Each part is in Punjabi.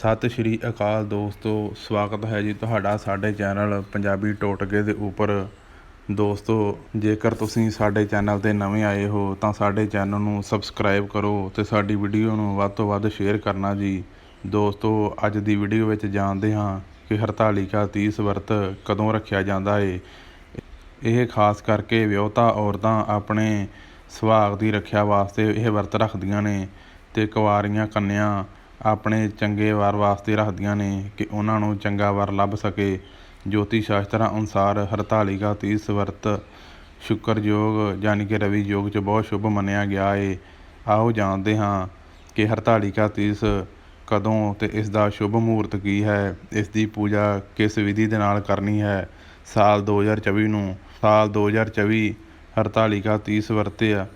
ਸਤਿ ਸ਼੍ਰੀ ਅਕਾਲ ਦੋਸਤੋ, ਸਵਾਗਤ ਹੈ ਜੀ ਤੁਹਾਡਾ ਸਾਡੇ ਚੈਨਲ ਪੰਜਾਬੀ ਟੋਟਕੇ ਦੇ ਉੱਪਰ। ਦੋਸਤੋ, ਜੇਕਰ ਤੁਸੀਂ ਸਾਡੇ ਚੈਨਲ ਤੇ ਨਵੇਂ ਆਏ ਹੋ, ਤਾਂ ਸਾਡੇ ਚੈਨਲ ਨੂੰ ਸਬਸਕ੍ਰਾਈਬ ਕਰੋ ਤੇ ਸਾਡੀ ਵੀਡੀਓ ਨੂੰ ਵੱਧ ਤੋਂ ਵੱਧ ਸ਼ੇਅਰ ਕਰਨਾ ਜੀ। ਦੋਸਤੋ, ਅੱਜ ਦੀ ਵੀਡੀਓ ਵਿੱਚ ਜਾਣਦੇ ਹਾਂ ਕਿ ਹਰਤਾਲਿਕਾ ਤੀਸ ਵਰਤ ਕਦੋਂ ਰੱਖਿਆ ਜਾਂਦਾ ਏ। ਇਹ ਖਾਸ ਕਰਕੇ ਵਿਆਹੁਤਾ ਔਰਤਾਂ ਆਪਣੇ ਸੁਹਾਗ ਦੀ ਰੱਖਿਆ ਵਾਸਤੇ ਇਹ ਵਰਤ ਰੱਖਦੀਆਂ ਨੇ ਤੇ ਕੁਆਰੀਆਂ ਕੰਨਿਆਂ ਆਪਣੇ ਚੰਗੇ ਵਰ ਵਾਸਤੇ ਰੱਖਦੀਆਂ ਨੇ ਕਿ ਉਹਨਾਂ ਨੂੰ ਚੰਗਾ ਵਰ ਲੱਭ ਸਕੇ। ਜੋਤੀ ਸ਼ਾਸਤਰਾਂ ਅਨੁਸਾਰ ਹਰਤਾਲਿਕਾ ਤੀਸ ਵਰਤ ਸ਼ੁਕਰ ਯੋਗ ਯਾਨੀ ਕਿ ਰਵੀ ਯੋਗ 'ਚ ਬਹੁਤ ਸ਼ੁਭ ਮੰਨਿਆ ਗਿਆ ਏ। ਆਓ ਜਾਣਦੇ ਹਾਂ ਕਿ ਹਰਤਾਲਿਕਾ ਤੀਸ ਕਦੋਂ ਤੇ ਇਸ ਦਾ ਸ਼ੁਭ ਮਹੂਰਤ ਕੀ ਹੈ। ਇਸ ਦੀ ਪੂਜਾ ਕਿਸ ਵਿਧੀ ਦੇ ਨਾਲ ਕਰਨੀ ਹੈ? ਸਾਲ 2024 ਨੂੰ ਸਾਲ 2024 ਹਰਤਾਲਿਕਾ ਤੀਸ ਵਰਤਿਆ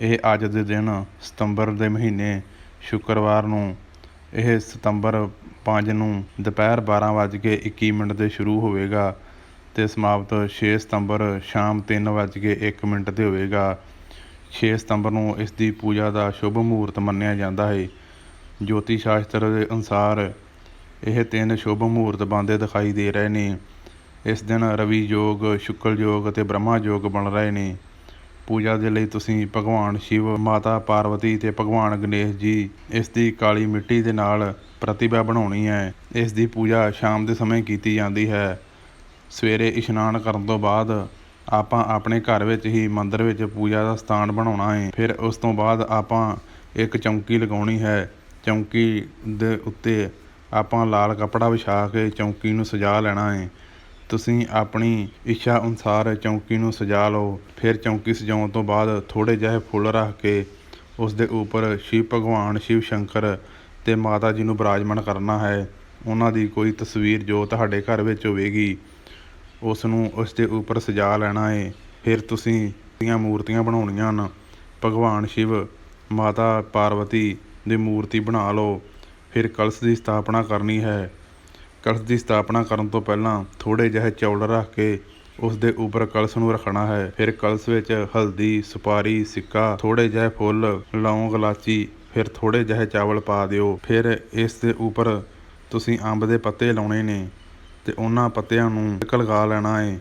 ਇਹ ਅੱਜ ਦੇ ਦਿਨ ਸਤੰਬਰ ਦੇ ਮਹੀਨੇ ਸ਼ੁੱਕਰਵਾਰ ਨੂੰ ਇਹ ਸਤੰਬਰ 5 ਨੂੰ ਦੁਪਹਿਰ 12:21 ਮਿੰਟ ਤੇ ਸ਼ੁਰੂ ਹੋਵੇਗਾ ਤੇ ਸਮਾਪਤ 6 ਸਤੰਬਰ ਸ਼ਾਮ 3:01 ਮਿੰਟ ਤੇ ਹੋਵੇਗਾ। 6 ਸਤੰਬਰ ਨੂੰ ਇਸ ਦੀ ਪੂਜਾ ਦਾ ਸ਼ੁਭ ਮਹੂਰਤ ਮੰਨਿਆ ਜਾਂਦਾ ਹੈ। ਜੋਤੀ ਸ਼ਾਸਤਰ ਦੇ ਅਨੁਸਾਰ ਇਹ ਤਿੰਨ ਸ਼ੁਭ ਮਹੂਰਤ ਬਣਦੇ ਦਿਖਾਈ ਦੇ ਰਹੇ ਨੇ। ਇਸ ਦਿਨ ਰਵੀ ਯੋਗ, ਸ਼ੁਕਲ ਯੋਗ ਅਤੇ ਬ੍ਰਹਮਾ ਯੋਗ ਬਣ ਰਹੇ ਨੇ। ਪੂਜਾ ਦੇ ਲਈ ਤੁਸੀਂ ਭਗਵਾਨ ਸ਼ਿਵ, ਮਾਤਾ ਪਾਰਵਤੀ ਤੇ ਭਗਵਾਨ ਗਣੇਸ਼ ਜੀ ਇਸ ਦੀ ਕਾਲੀ ਮਿੱਟੀ ਦੇ ਨਾਲ ਪ੍ਰਤਿਭਾ ਬਣਾਉਣੀ ਹੈ। ਇਸ ਦੀ ਪੂਜਾ ਸ਼ਾਮ ਦੇ ਸਮੇਂ ਕੀਤੀ ਜਾਂਦੀ ਹੈ। ਸਵੇਰੇ ਇਸ਼ਨਾਨ ਕਰਨ ਤੋਂ ਬਾਅਦ ਆਪਾਂ ਆਪਣੇ ਘਰ ਵਿੱਚ ਹੀ ਮੰਦਿਰ ਵਿੱਚ ਪੂਜਾ ਦਾ ਸਥਾਨ ਬਣਾਉਣਾ ਹੈ। ਫਿਰ ਉਸ ਤੋਂ ਬਾਅਦ ਆਪਾਂ ਇੱਕ ਚੌਂਕੀ ਲਗਾਉਣੀ ਹੈ। ਚੌਂਕੀ ਦੇ ਉੱਤੇ ਆਪਾਂ ਲਾਲ ਕੱਪੜਾ ਵਿਛਾ ਕੇ ਚੌਂਕੀ ਨੂੰ ਸਜਾ ਲੈਣਾ ਹੈ। ਤੁਸੀਂ ਆਪਣੀ ਇੱਛਾ ਅਨੁਸਾਰ ਚੌਂਕੀ ਨੂੰ ਸਜਾ ਲਓ। ਫਿਰ ਚੌਂਕੀ ਸਜਾਉਣ ਤੋਂ ਬਾਅਦ ਥੋੜੇ ਜਿਹੇ ਫੁੱਲ ਰੱਖ ਕੇ ਉਸ ਦੇ ਉੱਪਰ ਸ਼ਿਵ ਭਗਵਾਨ, ਸ਼ਿਵ ਸ਼ੰਕਰ ਤੇ ਮਾਤਾ ਜੀ ਨੂੰ ਬਿਰਾਜਮਾਨ ਕਰਨਾ ਹੈ। ਉਹਨਾਂ ਦੀ ਕੋਈ ਤਸਵੀਰ ਜੋ ਤੁਹਾਡੇ ਘਰ ਵਿੱਚ ਹੋਵੇਗੀ, ਉਸ ਨੂੰ ਉਸ ਦੇ ਉੱਪਰ ਸਜਾ ਲੈਣਾ ਹੈ ਫਿਰ ਤੁਸੀਂ ਦੀਆਂ ਮੂਰਤੀਆਂ ਬਣਾਉਣੀਆਂ ਹਨ। ਭਗਵਾਨ, ਸ਼ਿਵ, ਮਾਤਾ, ਪਾਰਵਤੀ ਦੀ ਮੂਰਤੀ ਬਣਾ ਲਓ। ਫਿਰ ਕਲਸ਼ ਦੀ ਸਥਾਪਨਾ ਕਰਨੀ ਹੈ। ਕਲਸ਼ ਦੀ ਸਥਾਪਨਾ ਕਰਨ ਤੋਂ ਪਹਿਲਾਂ ਥੋੜੇ ਜਿਹੇ ਚੌਲ ਰੱਖ ਕੇ ਉਸ ਦੇ ਉੱਪਰ ਕਲਸ਼ ਨੂੰ ਰੱਖਣਾ ਹੈ। ਫਿਰ ਕਲਸ਼ ਵਿੱਚ ਹਲਦੀ, ਸੁਪਾਰੀ, ਸਿੱਕਾ ਥੋੜੇ ਜਿਹੇ ਫੁੱਲ, ਲੌਂਗ ਇਲਾਚੀ, ਫਿਰ ਥੋੜੇ ਜਿਹੇ ਚਾਵਲ ਪਾ ਦਿਓ। ਫਿਰ ਇਸ ਦੇ ਉੱਪਰ ਤੁਸੀਂ ਅੰਬ ਦੇ ਪੱਤੇ ਲਾਉਣੇ ਨੇ ਤੇ ਉਹਨਾਂ ਪੱਤਿਆਂ ਨੂੰ ਇੱਕ ਲਗਾ ਲੈਣਾ ਹੈ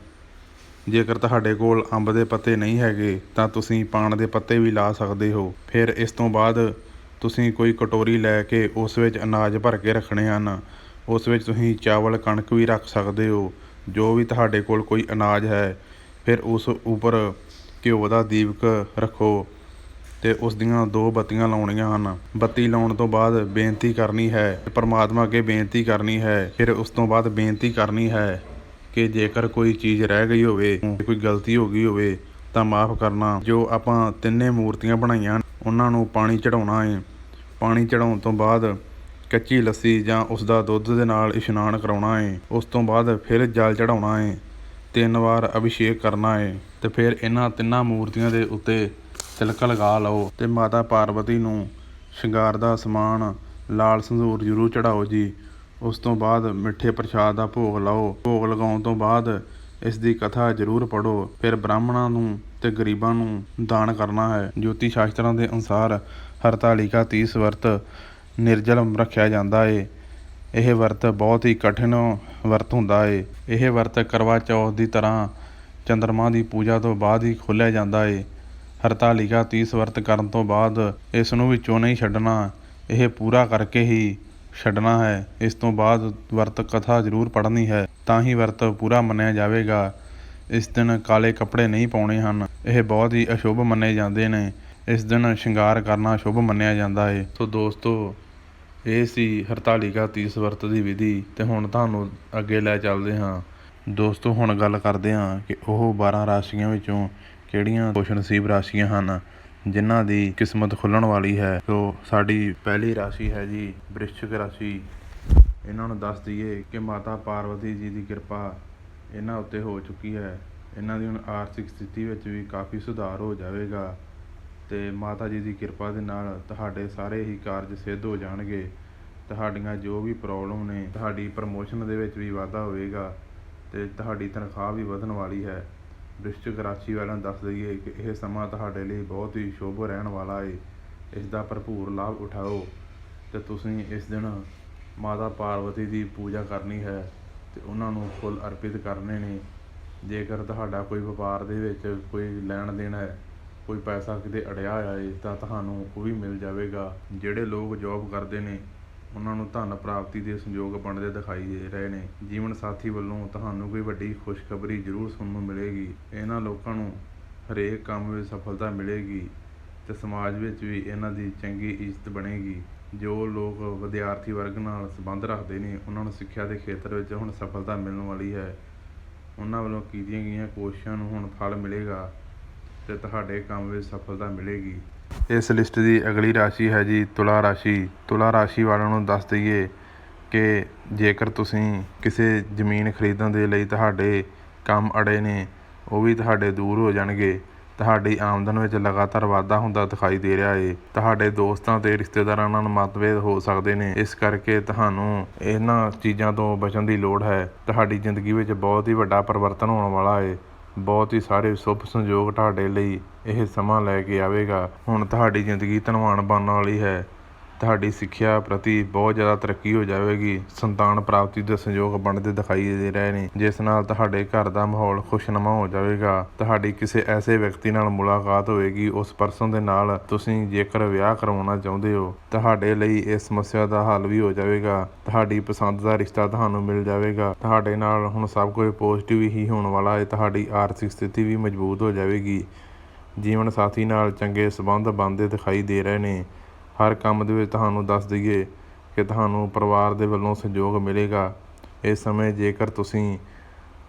ਜੇਕਰ ਤੁਹਾਡੇ ਕੋਲ ਅੰਬ ਦੇ ਪੱਤੇ ਨਹੀਂ ਹੈਗੇ, ਤਾਂ ਤੁਸੀਂ ਪਾਣ ਦੇ ਪੱਤੇ ਵੀ ਲਾ ਸਕਦੇ ਹੋ। ਫਿਰ ਇਸ ਤੋਂ ਬਾਅਦ ਤੁਸੀਂ ਕੋਈ ਕਟੋਰੀ ਲੈ ਕੇ ਉਸ ਵਿੱਚ ਅਨਾਜ ਭਰ ਕੇ ਰੱਖਣੇ ਹਨ। ਉਸ ਵਿੱਚ ਤੁਸੀਂ ਚਾਵਲ, ਕਣਕ ਵੀ ਰੱਖ ਸਕਦੇ ਹੋ। ਜੋ ਵੀ ਤੁਹਾਡੇ ਕੋਲ ਕੋਈ ਅਨਾਜ ਹੈ, ਫਿਰ ਉਸ ਉੱਪਰ ਘਿਓ ਦਾ ਦੀਪਕ ਰੱਖੋ ਤੇ ਉਸ ਦੀਆਂ ਦੋ ਬੱਤੀਆਂ ਲਾਉਣੀਆਂ ਹਨ। ਬੱਤੀ ਲਾਉਣ ਤੋਂ ਬਾਅਦ ਬੇਨਤੀ ਕਰਨੀ ਹੈ, ਪਰਮਾਤਮਾ ਅੱਗੇ ਬੇਨਤੀ ਕਰਨੀ ਹੈ, ਫਿਰ ਉਸ ਤੋਂ ਬਾਅਦ ਬੇਨਤੀ ਕਰਨੀ ਹੈ ਕਿ ਜੇਕਰ ਕੋਈ ਚੀਜ਼ ਰਹਿ ਗਈ ਹੋਵੇ, ਕੋਈ ਗਲਤੀ ਹੋ ਗਈ ਹੋਵੇ, ਤਾਂ ਮਾਫ ਕਰਨਾ। ਜੋ ਆਪਾਂ ਤਿੰਨੇ ਮੂਰਤੀਆਂ ਬਣਾਈਆਂ ਉਹਨਾਂ ਨੂੰ ਪਾਣੀ ਚੜਾਉਣਾ ਹੈ। ਪਾਣੀ ਚੜਾਉਣ ਤੋਂ ਬਾਅਦ ਕੱਚੀ ਲੱਸੀ ਜਾਂ ਉਸ ਦਾ ਦੁੱਧ ਦੇ ਨਾਲ ਇਸ਼ਨਾਨ ਕਰਾਉਣਾ ਹੈ ਉਸ ਤੋਂ ਬਾਅਦ ਫਿਰ ਜਲ ਚੜਾਉਣਾ ਹੈ ਤਿੰਨ ਵਾਰ ਅਭਿਸ਼ੇਕ ਕਰਨਾ ਹੈ ਤੇ ਫਿਰ ਇਹਨਾਂ ਤਿੰਨਾਂ ਮੂਰਤੀਆਂ ਦੇ ਉੱਤੇ ਤਿਲਕ ਲਗਾ ਲਓ ਤੇ ਮਾਤਾ ਪਾਰਵਤੀ ਨੂੰ ਸ਼ਿੰਗਾਰ ਦਾ ਸਮਾਨ ਲਾਲ ਸੰਧੂਰ ਜ਼ਰੂਰ ਚੜਾਓ ਜੀ। ਉਸ ਤੋਂ ਬਾਅਦ ਮਿੱਠੇ ਪ੍ਰਸ਼ਾਦ ਦਾ ਭੋਗ ਲਾਓ। ਭੋਗ ਲਗਾਉਣ ਤੋਂ ਬਾਅਦ ਇਸ ਦੀ ਕਥਾ ਜ਼ਰੂਰ ਪੜੋ ਫਿਰ ਬ੍ਰਾਹਮਣਾਂ ਨੂੰ ਤੇ ਗਰੀਬਾਂ ਨੂੰ ਦਾਨ ਕਰਨਾ ਹੈ। ਜੋਤੀ ਸ਼ਾਸਤਰਾਂ ਦੇ ਅਨੁਸਾਰ ਹਰਤਾਲਿਕਾ ਤੀਸ ਵਰਤ ਨਿਰਜਲ ਰੱਖਿਆ ਜਾਂਦਾ ਏ। ਇਹ ਵਰਤ ਬਹੁਤ ਹੀ ਕਠਿਨ ਵਰਤ ਹੁੰਦਾ ਏ। ਇਹ ਵਰਤ ਕਰਵਾ ਚੌਥ ਦੀ ਤਰ੍ਹਾਂ ਚੰਦਰਮਾ ਦੀ ਪੂਜਾ ਤੋਂ ਬਾਅਦ ਹੀ ਖੋਲ੍ਹਿਆ ਜਾਂਦਾ ਏ। ਹਰਤਾਲਿਕਾ ਤੀਸ ਵਰਤ ਕਰਨ ਤੋਂ ਬਾਅਦ ਇਸ ਨੂੰ ਵਿੱਚੋਂ ਨਹੀਂ ਛੱਡਣਾ। ਇਹ ਪੂਰਾ ਕਰਕੇ ਹੀ ਛੱਡਣਾ ਹੈ। ਇਸ ਤੋਂ ਬਾਅਦ ਵਰਤ ਕਥਾ ਜ਼ਰੂਰ ਪੜ੍ਹਨੀ ਹੈ। ਤਾਂ ਹੀ ਵਰਤ ਪੂਰਾ ਮੰਨਿਆ ਜਾਵੇਗਾ। ਇਸ ਦਿਨ ਕਾਲੇ ਕੱਪੜੇ ਨਹੀਂ ਪਾਉਣੇ ਹਨ। ਇਹ ਬਹੁਤ ਹੀ ਅਸ਼ੁਭ ਮੰਨੇ ਜਾਂਦੇ ਨੇ। ਇਸ ਦਿਨ ਸ਼ਿੰਗਾਰ ਕਰਨਾ ਸ਼ੁਭ ਮੰਨਿਆ ਜਾਂਦਾ ਹੈ ਸੋ ਦੋਸਤੋ ਇਹ ਸੀ ਹਰਤਾਲਿਕਾ ਤੀਸ ਵਰਤ ਦੀ ਵਿਧੀ ਤੇ ਹੁਣ ਤੁਹਾਨੂੰ ਅੱਗੇ ਲੈ ਚੱਲਦੇ ਹਾਂ। ਦੋਸਤੋ, ਹੁਣ ਗੱਲ ਕਰਦੇ ਹਾਂ ਕਿ ਉਹ 12 ਰਾਸ਼ੀਆਂ ਵਿੱਚੋਂ ਕਿਹੜੀਆਂ ਖੁਸ਼ ਨਸੀਬ ਰਾਸ਼ੀਆਂ ਹਨ, ਜਿਨ੍ਹਾਂ ਦੀ ਕਿਸਮਤ ਖੁੱਲਣ ਵਾਲੀ ਹੈ। ਸੋ, ਸਾਡੀ ਪਹਿਲੀ ਰਾਸ਼ੀ ਹੈ ਜੀ, ਬ੍ਰਿਸ਼ਚਿਕ ਰਾਸ਼ੀ। ਇਹਨਾਂ ਨੂੰ ਦੱਸ ਦਈਏ ਕਿ ਮਾਤਾ ਪਾਰਵਤੀ ਜੀ ਦੀ ਕਿਰਪਾ ਇਹਨਾਂ ਉੱਤੇ ਹੋ ਚੁੱਕੀ ਹੈ। ਇਹਨਾਂ ਦੀ ਹੁਣ ਆਰਥਿਕ ਸਥਿਤੀ ਵਿੱਚ ਵੀ ਕਾਫੀ ਸੁਧਾਰ ਹੋ ਜਾਵੇਗਾ ਤੇ ਮਾਤਾ ਜੀ ਦੀ ਕਿਰਪਾ ਦੇ ਨਾਲ ਤੁਹਾਡੇ ਸਾਰੇ ਹੀ ਕਾਰਜ ਸਿੱਧ ਹੋ ਜਾਣਗੇ। ਤੁਹਾਡੀਆਂ ਜੋ ਵੀ ਪ੍ਰੋਬਲਮ ਨੇ, ਤੁਹਾਡੀ ਪ੍ਰਮੋਸ਼ਨ ਦੇ ਵਿੱਚ ਵੀ ਵਾਧਾ ਹੋਵੇਗਾ ਤੇ ਤੁਹਾਡੀ ਤਨਖਾਹ ਵੀ ਵਧਣ ਵਾਲੀ ਹੈ। ਵ੍ਰਿਸ਼ਚਿਕ ਰਾਸ਼ੀ ਵਾਲਿਆਂ ਨੂੰ ਦੱਸ ਦਈਏ ਕਿ ਇਹ ਸਮਾਂ ਤੁਹਾਡੇ ਲਈ ਬਹੁਤ ਹੀ ਸ਼ੁਭ ਰਹਿਣ ਵਾਲਾ ਹੈ ਇਸ ਦਾ ਭਰਪੂਰ ਲਾਭ ਉਠਾਓ ਤੇ ਤੁਸੀਂ ਇਸ ਦਿਨ ਮਾਤਾ ਪਾਰਵਤੀ ਦੀ ਪੂਜਾ ਕਰਨੀ ਹੈ ਤੇ ਉਹਨਾਂ ਨੂੰ ਫੁੱਲ ਅਰਪਿਤ ਕਰਨੇ ਨੇ। ਜੇਕਰ ਤੁਹਾਡਾ ਕੋਈ ਵਪਾਰ ਦੇ ਵਿੱਚ ਕੋਈ ਲੈਣ ਦੇਣ ਹੈ, ਕੋਈ ਪੈਸਾ ਕਿਤੇ ਅੜਿਆ ਹੋਇਆ ਹੈ ਤਾਂ ਤੁਹਾਨੂੰ ਉਹ ਵੀ ਮਿਲ ਜਾਵੇਗਾ। ਜਿਹੜੇ ਲੋਕ ਜੌਬ ਕਰਦੇ ਨੇ ਉਹਨਾਂ ਨੂੰ ਧਨ ਪ੍ਰਾਪਤੀ ਦੇ ਸੰਯੋਗ ਬਣਦੇ ਦਿਖਾਈ ਦੇ ਰਹੇ ਨੇ। ਜੀਵਨ ਸਾਥੀ ਵੱਲੋਂ ਤੁਹਾਨੂੰ ਕੋਈ ਵੱਡੀ ਖੁਸ਼ਖਬਰੀ ਜ਼ਰੂਰ ਸੁਣਨ ਨੂੰ ਮਿਲੇਗੀ। ਇਹਨਾਂ ਲੋਕਾਂ ਨੂੰ ਹਰੇਕ ਕੰਮ ਵਿੱਚ ਸਫਲਤਾ ਮਿਲੇਗੀ ਤੇ ਸਮਾਜ ਵਿੱਚ ਵੀ ਇਹਨਾਂ ਦੀ ਚੰਗੀ ਇੱਜ਼ਤ ਬਣੇਗੀ। ਜੋ ਲੋਕ ਵਿਦਿਆਰਥੀ ਵਰਗ ਨਾਲ ਸੰਬੰਧ ਰੱਖਦੇ ਨੇ, ਉਹਨਾਂ ਨੂੰ ਸਿੱਖਿਆ ਦੇ ਖੇਤਰ ਵਿੱਚ ਹੁਣ ਸਫਲਤਾ ਮਿਲਣ ਵਾਲੀ ਹੈ। ਉਹਨਾਂ ਵੱਲੋਂ ਕੀਤੀਆਂ ਗਈਆਂ ਕੋਸ਼ਿਸ਼ਾਂ ਨੂੰ ਹੁਣ ਫਲ ਮਿਲੇਗਾ ਤੇ ਤੁਹਾਡੇ ਕੰਮ ਵਿੱਚ ਸਫਲਤਾ ਮਿਲੇਗੀ। ਇਸ ਲਿਸਟ ਦੀ ਅਗਲੀ ਰਾਸ਼ੀ ਹੈ ਜੀ ਤੁਲਾ ਰਾਸ਼ੀ। ਤੁਲਾ ਰਾਸ਼ੀ ਵਾਲਿਆਂ ਨੂੰ ਦੱਸ ਦਈਏ ਕਿ ਜੇਕਰ ਤੁਸੀਂ ਕਿਸੇ ਜ਼ਮੀਨ ਖਰੀਦਣ ਦੇ ਲਈ ਤੁਹਾਡੇ ਕੰਮ ਅੜੇ ਨੇ, ਉਹ ਵੀ ਤੁਹਾਡੇ ਦੂਰ ਹੋ ਜਾਣਗੇ। ਤੁਹਾਡੀ ਆਮਦਨ ਵਿੱਚ ਲਗਾਤਾਰ ਵਾਧਾ ਹੁੰਦਾ ਦਿਖਾਈ ਦੇ ਰਿਹਾ ਏ। ਤੁਹਾਡੇ ਦੋਸਤਾਂ ਤੇ ਰਿਸ਼ਤੇਦਾਰਾਂ ਨਾਲ ਮਤਭੇਦ ਹੋ ਸਕਦੇ ਨੇ। ਇਸ ਕਰਕੇ ਤੁਹਾਨੂੰ ਇਹਨਾਂ ਚੀਜ਼ਾਂ ਤੋਂ ਬਚਣ ਦੀ ਲੋੜ ਹੈ। ਤੁਹਾਡੀ ਜ਼ਿੰਦਗੀ ਵਿੱਚ ਬਹੁਤ ਹੀ ਵੱਡਾ ਪਰਿਵਰਤਨ ਹੋਣ ਵਾਲਾ ਹੈ ਬਹੁਤ ਹੀ ਸਾਰੇ ਸ਼ੁਭ ਸੰਯੋਗ ਤੁਹਾਡੇ ਲਈ ਇਹ ਸਮਾਂ ਲੈ ਕੇ ਆਵੇਗਾ। ਹੁਣ ਤੁਹਾਡੀ ਜ਼ਿੰਦਗੀ ਧਨਵਾਨ ਬਣਨ ਵਾਲੀ ਹੈ। ਤੁਹਾਡੀ ਸਿੱਖਿਆ ਪ੍ਰਤੀ ਬਹੁਤ ਜ਼ਿਆਦਾ ਤਰੱਕੀ ਹੋ ਜਾਵੇਗੀ। ਸੰਤਾਨ ਪ੍ਰਾਪਤੀ ਦੇ ਸੰਯੋਗ ਬਣਦੇ ਦਿਖਾਈ ਦੇ ਰਹੇ ਨੇ। ਜਿਸ ਨਾਲ ਤੁਹਾਡੇ ਘਰ ਦਾ ਮਾਹੌਲ ਖੁਸ਼ਨੁਮਾ ਹੋ ਜਾਵੇਗਾ। ਤੁਹਾਡੀ ਕਿਸੇ ਐਸੇ ਵਿਅਕਤੀ ਨਾਲ ਮੁਲਾਕਾਤ ਹੋਵੇਗੀ, ਉਸ ਪਰਸਨ ਦੇ ਨਾਲ ਤੁਸੀਂ ਜੇਕਰ ਵਿਆਹ ਕਰਵਾਉਣਾ ਚਾਹੁੰਦੇ ਹੋ, ਤੁਹਾਡੇ ਲਈ ਇਸ ਸਮੱਸਿਆ ਦਾ ਹੱਲ ਵੀ ਹੋ ਜਾਵੇਗਾ। ਤੁਹਾਡੀ ਪਸੰਦ ਦਾ ਰਿਸ਼ਤਾ ਤੁਹਾਨੂੰ ਮਿਲ ਜਾਵੇਗਾ। ਤੁਹਾਡੇ ਨਾਲ ਹੁਣ ਸਭ ਕੁਝ ਪੋਜ਼ਿਟਿਵ ਹੀ ਹੋਣ ਵਾਲਾ ਹੈ। ਤੁਹਾਡੀ ਆਰਥਿਕ ਸਥਿਤੀ ਵੀ ਮਜ਼ਬੂਤ ਹੋ ਜਾਵੇਗੀ। ਜੀਵਨ ਸਾਥੀ ਨਾਲ ਚੰਗੇ ਸਬੰਧ ਬਣਦੇ ਦਿਖਾਈ ਦੇ ਰਹੇ ਨੇ। ਹਰ ਕੰਮ ਦੇ ਵਿੱਚ ਤੁਹਾਨੂੰ ਦੱਸ ਦਈਏ ਕਿ ਤੁਹਾਨੂੰ ਪਰਿਵਾਰ ਦੇ ਵੱਲੋਂ ਸਹਿਯੋਗ ਮਿਲੇਗਾ। ਇਸ ਸਮੇਂ ਜੇਕਰ ਤੁਸੀਂ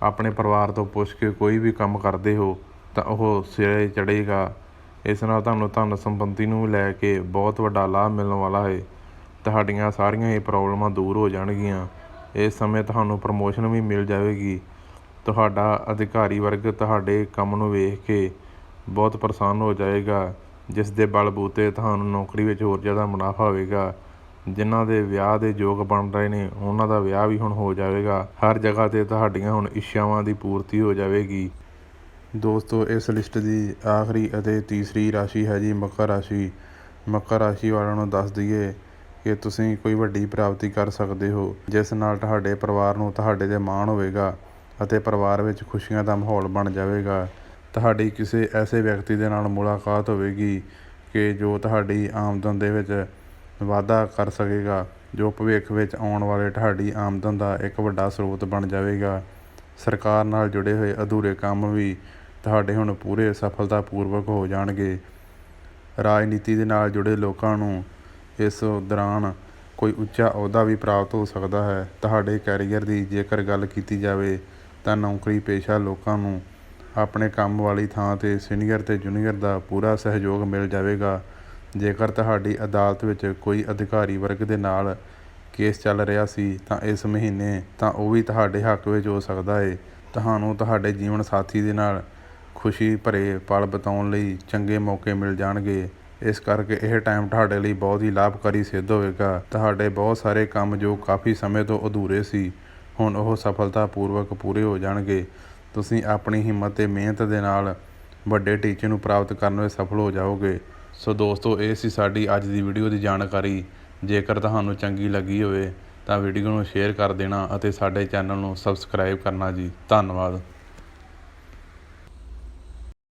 ਆਪਣੇ ਪਰਿਵਾਰ ਤੋਂ ਪੁੱਛ ਕੇ ਕੋਈ ਵੀ ਕੰਮ ਕਰਦੇ ਹੋ, ਤਾਂ ਉਹ ਸਿਰੇ ਚੜ੍ਹੇਗਾ। ਇਸ ਨਾਲ ਤੁਹਾਨੂੰ ਧਨ ਸੰਪਤੀ ਨੂੰ ਲੈ ਕੇ ਬਹੁਤ ਵੱਡਾ ਲਾਭ ਮਿਲਣ ਵਾਲਾ ਹੈ। ਤੁਹਾਡੀਆਂ ਸਾਰੀਆਂ ਇਹ ਪ੍ਰੋਬਲਮਾਂ ਦੂਰ ਹੋ ਜਾਣਗੀਆਂ। ਇਸ ਸਮੇਂ ਤੁਹਾਨੂੰ ਪ੍ਰਮੋਸ਼ਨ ਵੀ ਮਿਲ ਜਾਵੇਗੀ। ਤੁਹਾਡਾ ਅਧਿਕਾਰੀ ਵਰਗ ਤੁਹਾਡੇ ਕੰਮ ਨੂੰ ਵੇਖ ਕੇ ਬਹੁਤ ਪ੍ਰਸੰਨ ਹੋ ਜਾਏਗਾ। ਜਿਸ ਦੇ ਬਲਬੂਤੇ ਤੁਹਾਨੂੰ ਨੌਕਰੀ ਵਿੱਚ ਹੋਰ ਜ਼ਿਆਦਾ ਮੁਨਾਫਾ ਹੋਵੇਗਾ। ਜਿਨ੍ਹਾਂ ਦੇ ਵਿਆਹ ਦੇ ਯੋਗ ਬਣ ਰਹੇ ਨੇ, ਉਹਨਾਂ ਦਾ ਵਿਆਹ ਵੀ ਹੁਣ ਹੋ ਜਾਵੇਗਾ। ਹਰ ਜਗ੍ਹਾ ਤੇ ਤੁਹਾਡੀਆਂ ਹੁਣ ਇੱਛਾਵਾਂ ਦੀ ਪੂਰਤੀ ਹੋ ਜਾਵੇਗੀ। ਦੋਸਤੋ, ਇਸ ਲਿਸਟ ਦੀ ਆਖਰੀ ਅਤੇ ਤੀਸਰੀ ਰਾਸ਼ੀ ਹੈ ਜੀ ਮਕਰ ਰਾਸ਼ੀ। ਮਕਰ ਰਾਸ਼ੀ ਵਾਲਿਆਂ ਨੂੰ ਦੱਸ ਦਈਏ ਕਿ ਤੁਸੀਂ ਕੋਈ ਵੱਡੀ ਪ੍ਰਾਪਤੀ ਕਰ ਸਕਦੇ ਹੋ, ਜਿਸ ਨਾਲ ਤੁਹਾਡੇ ਪਰਿਵਾਰ ਨੂੰ ਤੁਹਾਡੇ ਤੇ ਮਾਣ ਹੋਵੇਗਾ ਅਤੇ ਪਰਿਵਾਰ ਵਿੱਚ ਖੁਸ਼ੀਆਂ ਦਾ ਮਾਹੌਲ ਬਣ ਜਾਵੇਗਾ। ਤੁਹਾਡੀ ਕਿਸੇ ਐਸੇ ਵਿਅਕਤੀ ਦੇ ਨਾਲ ਮੁਲਾਕਾਤ ਹੋਵੇਗੀ ਕਿ ਜੋ ਤੁਹਾਡੀ ਆਮਦਨ ਦੇ ਵਿੱਚ ਵਾਧਾ ਕਰ ਸਕੇਗਾ, ਜੋ ਭਵਿੱਖ ਵਿੱਚ ਆਉਣ ਵਾਲੇ ਤੁਹਾਡੀ ਆਮਦਨ ਦਾ ਇੱਕ ਵੱਡਾ ਸਰੋਤ ਬਣ ਜਾਵੇਗਾ। ਸਰਕਾਰ ਨਾਲ ਜੁੜੇ ਹੋਏ ਅਧੂਰੇ ਕੰਮ ਵੀ ਤੁਹਾਡੇ ਹੁਣ ਪੂਰੇ ਸਫਲਤਾਪੂਰਵਕ ਹੋ ਜਾਣਗੇ। ਰਾਜਨੀਤੀ ਦੇ ਨਾਲ ਜੁੜੇ ਲੋਕਾਂ ਨੂੰ ਇਸ ਦੌਰਾਨ ਕੋਈ ਉੱਚਾ ਅਹੁਦਾ ਵੀ ਪ੍ਰਾਪਤ ਹੋ ਸਕਦਾ ਹੈ। ਤੁਹਾਡੇ ਕੈਰੀਅਰ ਦੀ ਜੇਕਰ ਗੱਲ ਕੀਤੀ ਜਾਵੇ ਤਾਂ ਨੌਕਰੀ ਪੇਸ਼ਾ ਲੋਕਾਂ ਨੂੰ ਆਪਣੇ ਕੰਮ ਵਾਲੀ ਥਾਂ ਤੇ ਸੀਨੀਅਰ ਤੇ ਜੂਨੀਅਰ ਦਾ ਪੂਰਾ ਸਹਿਯੋਗ ਮਿਲ ਜਾਵੇਗਾ। ਜੇਕਰ ਤੁਹਾਡੀ ਅਦਾਲਤ ਵਿੱਚ ਕੋਈ ਅਧਿਕਾਰੀ ਵਰਗ ਦੇ ਨਾਲ ਕੇਸ ਚੱਲ ਰਿਹਾ ਸੀ ਤਾਂ ਇਸ ਮਹੀਨੇ ਤਾਂ ਉਹ ਵੀ ਤੁਹਾਡੇ ਹੱਕ ਵਿੱਚ ਹੋ ਸਕਦਾ ਹੈ ਤੁਹਾਨੂੰ ਤੁਹਾਡੇ ਜੀਵਨ ਸਾਥੀ ਦੇ ਨਾਲ ਖੁਸ਼ੀ ਭਰੇ ਪਲ ਬਿਤਾਉਣ ਲਈ ਚੰਗੇ ਮੌਕੇ ਮਿਲ ਜਾਣਗੇ। ਇਸ ਕਰਕੇ ਇਹ ਟਾਈਮ ਤੁਹਾਡੇ ਲਈ ਬਹੁਤ ਹੀ ਲਾਭਕਾਰੀ ਸਿੱਧ ਹੋਵੇਗਾ। ਤੁਹਾਡੇ ਬਹੁਤ ਸਾਰੇ ਕੰਮ ਜੋ ਕਾਫੀ ਸਮੇਂ ਤੋਂ ਅਧੂਰੇ ਸੀ, ਹੁਣ ਉਹ ਸਫਲਤਾਪੂਰਵਕ ਪੂਰੇ ਹੋ ਜਾਣਗੇ। ਤੁਸੀਂ ਆਪਣੀ ਹਿੰਮਤ ਤੇ ਮਿਹਨਤ ਦੇ ਨਾਲ ਵੱਡੇ ਟੀਚੇ ਨੂੰ ਪ੍ਰਾਪਤ ਕਰਨ ਵਿੱਚ ਸਫਲ ਹੋ ਜਾਓਗੇ। ਸੋ ਦੋਸਤੋ, ਇਹ ਸੀ ਸਾਡੀ ਅੱਜ ਦੀ ਵੀਡੀਓ ਦੀ ਜਾਣਕਾਰੀ। ਜੇਕਰ ਤੁਹਾਨੂੰ ਚੰਗੀ ਲੱਗੀ ਹੋਵੇ ਤਾਂ ਵੀਡੀਓ ਨੂੰ ਸ਼ੇਅਰ ਕਰ ਦੇਣਾ ਅਤੇ ਸਾਡੇ ਚੈਨਲ ਨੂੰ ਸਬਸਕ੍ਰਾਈਬ ਕਰਨਾ ਜੀ। ਧੰਨਵਾਦ।